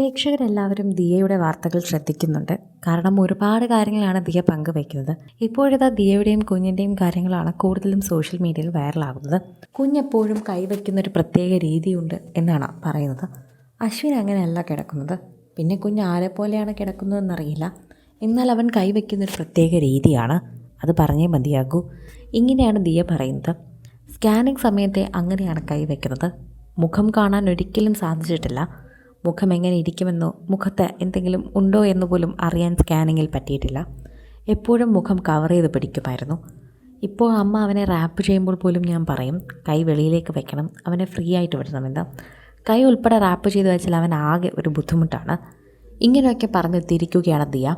പ്രേക്ഷകരെല്ലാവരും ദിയയുടെ വാർത്തകൾ ശ്രദ്ധിക്കുന്നുണ്ട്. കാരണം ഒരുപാട് കാര്യങ്ങളാണ് ദിയ പങ്കുവയ്ക്കുന്നത് ഇപ്പോഴിതാ ദിയയുടെയും കുഞ്ഞിന്റെയും കാര്യങ്ങളാണ് കൂടുതലും സോഷ്യൽ മീഡിയയിൽ വൈറലാകുന്നത്. കുഞ്ഞെപ്പോഴും കൈവയ്ക്കുന്ന ഒരു പ്രത്യേക രീതിയുണ്ട് എന്നാണ് പറയുന്നത്. അശ്വിൻ അങ്ങനെയല്ല കിടക്കുന്നത്. പിന്നെ കുഞ്ഞ് ആരെ പോലെയാണ് കിടക്കുന്നതെന്നറിയില്ല. എന്നാൽ അവൻ കൈവയ്ക്കുന്ന ഒരു പ്രത്യേക രീതിയാണ്. അത് പറഞ്ഞേ മതിയാകൂ. ഇങ്ങനെയാണ് ദിയ പറയുന്നത്. സ്കാനിങ് സമയത്തെ അങ്ങനെയാണ് കൈവയ്ക്കുന്നത് മുഖം കാണാൻ ഒരിക്കലും സാധിച്ചിട്ടില്ല. മുഖം എങ്ങനെ ഇരിക്കുമെന്നോ മുഖത്ത് എന്തെങ്കിലും ഉണ്ടോ എന്ന് പോലും അറിയാൻ സ്കാനിങ്ങിൽ പറ്റിയിട്ടില്ല. എപ്പോഴും മുഖം കവർ ചെയ്ത് പിടിക്കുമായിരുന്നു. ഇപ്പോൾ അമ്മ അവനെ റാപ്പ് ചെയ്യുമ്പോൾ പോലും ഞാൻ പറയും കൈ വെളിയിലേക്ക് വെക്കണം അവനെ ഫ്രീ ആയിട്ട് വിടണമെന്ന്. കൈ ഉൾപ്പെടെ റാപ്പ് ചെയ്ത് വെച്ചാൽ അവൻ ആകെ ഒരു ബുദ്ധിമുട്ടാണ്. ഇങ്ങനെയൊക്കെ പറഞ്ഞ് തിരിക്കുകയാണ് ദിയ.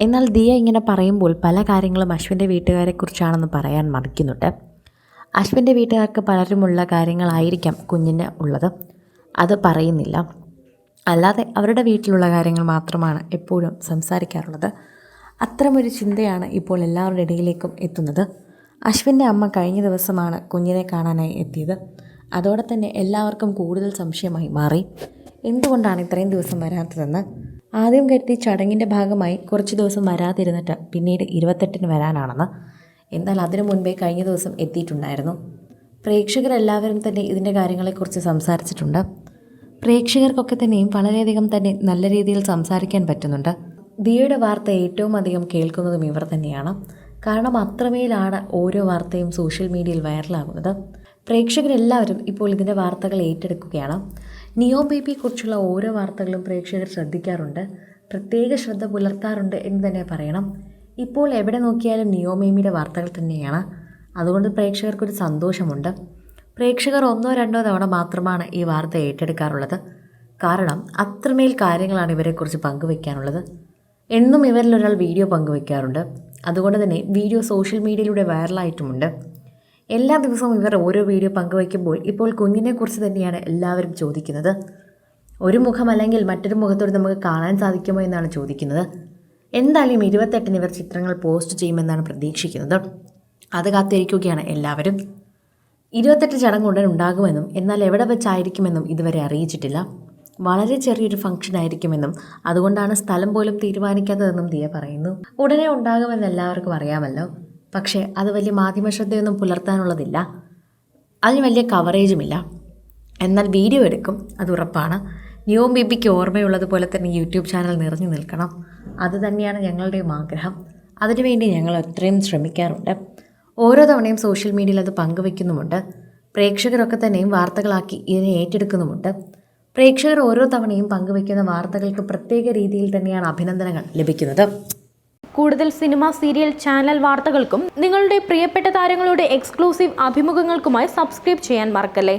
എന്നാൽ ദിയ ഇങ്ങനെ പറയുമ്പോൾ പല കാര്യങ്ങളും അശ്വിന്റെ വീട്ടുകാരെക്കുറിച്ചാണെന്ന് പറയാൻ മടിക്കുന്നുണ്ട്. അശ്വിന്റെ വീട്ടുകാർക്ക് പലരുമുള്ള കാര്യങ്ങളായിരിക്കാം കുഞ്ഞിന് ഉള്ളത്. അത് പറയുന്നില്ല. അല്ലാതെ അവരുടെ വീട്ടിലുള്ള കാര്യങ്ങൾ മാത്രമാണ് എപ്പോഴും സംസാരിക്കാറുള്ളത്. അത്തരമൊരു ചിന്തയാണ് ഇപ്പോൾ എല്ലാവരുടെ ഇടയിലേക്കും എത്തുന്നത്. അശ്വിന്റെ അമ്മ കഴിഞ്ഞ ദിവസമാണ് കുഞ്ഞിനെ കാണാനായി എത്തിയത്. അതോടെ തന്നെ എല്ലാവർക്കും കൂടുതൽ സംശയമായി മാറി. എന്തുകൊണ്ടാണ് ഇത്രയും ദിവസം വരാത്തതെന്ന്? ആദ്യം കരുതി ചടങ്ങിന്റെ ഭാഗമായി കുറച്ച് ദിവസം വരാതിരുന്നിട്ട് പിന്നീട് ഇരുപത്തെട്ടിന് വരാനാണെന്ന്. എന്നാൽ അതിനു മുൻപേ കഴിഞ്ഞ ദിവസം എത്തിയിട്ടുണ്ടായിരുന്നു. പ്രേക്ഷകരെല്ലാവരും തന്നെ ഇതിന്റെ കാര്യങ്ങളെക്കുറിച്ച് സംസാരിച്ചിട്ടുണ്ട്. പ്രേക്ഷകർക്കൊക്കെ തന്നെയും വളരെയധികം തന്നെ നല്ല രീതിയിൽ സംസാരിക്കാൻ പറ്റുന്നുണ്ട്. ദിയയുടെ വാർത്ത ഏറ്റവും അധികം കേൾക്കുന്നതും ഇവർ തന്നെയാണ്. കാരണം അത്രമേലാണ് ഓരോ വാർത്തയും സോഷ്യൽ മീഡിയയിൽ വൈറലാകുന്നത്. പ്രേക്ഷകരെല്ലാവരും ഇപ്പോൾ ഇതിന്റെ വാർത്തകൾ ഏറ്റെടുക്കുകയാണ്. നിയോ ബേബിയെക്കുറിച്ചുള്ള ഓരോ വാർത്തകളും പ്രേക്ഷകർ ശ്രദ്ധിക്കാറുണ്ട്. പ്രത്യേക ശ്രദ്ധ പുലർത്താറുണ്ട് എന്ന് തന്നെ പറയണം. ഇപ്പോൾ എവിടെ നോക്കിയാലും നിയോ മേമിയുടെ വാർത്തകൾ തന്നെയാണ്. അതുകൊണ്ട് പ്രേക്ഷകർക്കൊരു സന്തോഷമുണ്ട്. പ്രേക്ഷകർ ഒന്നോ രണ്ടോ തവണ മാത്രമാണ് ഈ വാർത്ത ഏറ്റെടുക്കാറുള്ളത്. കാരണം അത്രമേൽ കാര്യങ്ങളാണ് ഇവരെക്കുറിച്ച് പങ്കുവെക്കാനുള്ളത്. എന്നും ഇവരിലൊരാൾ വീഡിയോ പങ്കുവയ്ക്കാറുണ്ട് അതുകൊണ്ട് തന്നെ വീഡിയോ സോഷ്യൽ മീഡിയയിലൂടെ വൈറലായിട്ടുമുണ്ട്. എല്ലാ ദിവസവും ഇവർ ഓരോ വീഡിയോ പങ്കുവയ്ക്കുമ്പോൾ ഇപ്പോൾ കുഞ്ഞിനെക്കുറിച്ച് തന്നെയാണ് എല്ലാവരും ചോദിക്കുന്നത്. ഒരു മുഖം അല്ലെങ്കിൽ മറ്റൊരു മുഖത്തോട് നമുക്ക് കാണാൻ സാധിക്കുമോ എന്നാണ് ചോദിക്കുന്നത്. എന്തായാലും ഇരുപത്തെട്ടിന് ഇവർ ചിത്രങ്ങൾ പോസ്റ്റ് ചെയ്യുമെന്നാണ് പ്രതീക്ഷിക്കുന്നത്. അത് കാത്തിരിക്കുകയാണ് എല്ലാവരും. ഇരുപത്തെട്ട് ചടങ്ങ് ഉടൻ ഉണ്ടാകുമെന്നും എന്നാൽ എവിടെ വെച്ചായിരിക്കുമെന്നും ഇതുവരെ അറിയിച്ചിട്ടില്ല. വളരെ ചെറിയൊരു ഫംഗ്ഷൻ ആയിരിക്കുമെന്നും അതുകൊണ്ടാണ് സ്ഥലം പോലും തീരുമാനിക്കാത്തതെന്നും ദിയ പറയുന്നു. ഉടനെ ഉണ്ടാകുമെന്ന് എല്ലാവർക്കും അറിയാമല്ലോ. പക്ഷേ അത് വലിയ മാധ്യമ ശ്രദ്ധയൊന്നും പുലർത്താനുള്ളതില്ല. അതിന് വലിയ കവറേജുമില്ല. എന്നാൽ വീഡിയോ എടുക്കും അത് ഉറപ്പാണ്. ന്യൂ ബിബിക്ക് ഓർമ്മയുള്ളതുപോലെ തന്നെ യൂട്യൂബ് ചാനൽ നിറഞ്ഞു നിൽക്കണം. അതുതന്നെയാണ് ഞങ്ങളുടെയും ആഗ്രഹം. അതിനുവേണ്ടി ഞങ്ങൾ അത്രയും ശ്രമിക്കാറുണ്ട്. ഓരോ തവണയും സോഷ്യൽ മീഡിയയിൽ അത് പങ്കുവെക്കുന്നുമുണ്ട്. പ്രേക്ഷകരൊക്കെ തന്നെയും വാർത്തകളാക്കി ഇതിനെ ഏറ്റെടുക്കുന്നുമുണ്ട്. പ്രേക്ഷകർ ഓരോ തവണയും പങ്കുവെക്കുന്ന വാർത്തകൾക്ക് പ്രത്യേക രീതിയിൽ തന്നെയാണ് അഭിനന്ദനങ്ങൾ ലഭിക്കുന്നത്. കൂടുതൽ സിനിമ സീരിയൽ ചാനൽ വാർത്തകൾക്കും നിങ്ങളുടെ പ്രിയപ്പെട്ട താരങ്ങളുടെ എക്സ്ക്ലൂസീവ് അഭിമുഖങ്ങൾക്കുമായി സബ്സ്ക്രൈബ് ചെയ്യാൻ മറക്കല്ലേ?